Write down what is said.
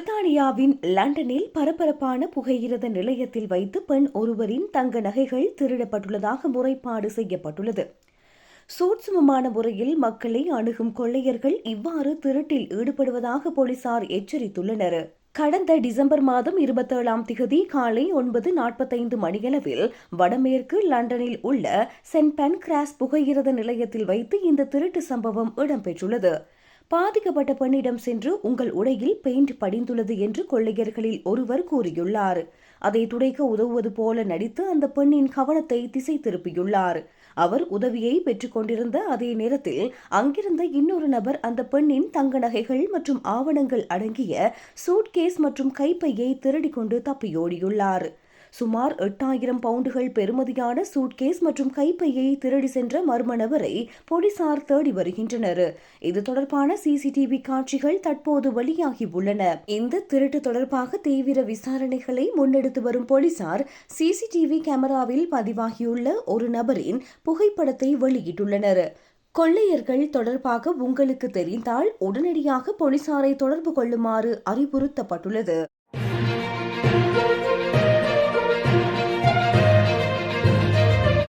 பிரித்தானியாவின் லண்டனில் பரபரப்பான புகையிரத நிலையத்தில் வைத்து பெண் ஒருவரின் தங்க நகைகள் திருடப்பட்டுள்ளதாக முறைப்பாடு செய்யப்பட்டுள்ளது. சூட்சுமமான முறையில் மக்களை அணுகும் கொள்ளையர்கள் இவ்வாறு திருட்டில் ஈடுபடுவதாக போலீசார் எச்சரித்துள்ளனர். கடந்த டிசம்பர் மாதம் இருபத்தேழாம் திகதி காலை ஒன்பது நாற்பத்தைந்து மணியளவில் வடமேற்கு லண்டனில் உள்ள சென்ட் பென்கிராஸ் புகையிரத நிலையத்தில் வைத்து இந்த திருட்டு சம்பவம் இடம்பெற்றுள்ளது. பாதிக்கப்பட்ட பெண்ணிடம் சென்று உங்கள் உடையில் பெயிண்ட் படிந்துள்ளது என்று கொள்ளையர்களில் ஒருவர் கூறியுள்ளார். அதை துடைக்க உதவுவது போல நடித்து அந்த பெண்ணின் கவனத்தை திசை திருப்பியுள்ளார். அவர் உதவியை பெற்றுக் கொண்டிருந்த அதே நேரத்தில் அங்கிருந்த இன்னொரு நபர் அந்த பெண்ணின் தங்க நகைகள் மற்றும் ஆவணங்கள் அடங்கிய சூட்கேஸ் மற்றும் கைப்பையை திருடிக்கொண்டு தப்பியோடியுள்ளார். சுமார் எட்டாயிரம் பவுண்டுகள் பெறுமதியான சூட்கேஸ் மற்றும் கைப்பையை திருடி சென்ற மர்ம நபரை போலீசார் தேடி வருகின்றனர். இது தொடர்பான சிசிடிவி காட்சிகள் தற்போது வெளியாகி உள்ளன. இந்த திருட்டு தொடர்பாக தீவிர விசாரணைகளை முன்னெடுத்து வரும் போலீசார் சிசிடிவி கேமராவில் பதிவாகியுள்ள ஒரு நபரின் புகைப்படத்தை வெளியிட்டுள்ளனர். கொள்ளையர்கள் தொடர்பாக உங்களுக்கு தெரிந்தால் உடனடியாக போலீசாரை தொடர்பு கொள்ளுமாறு அறிவுறுத்தப்பட்டுள்ளது.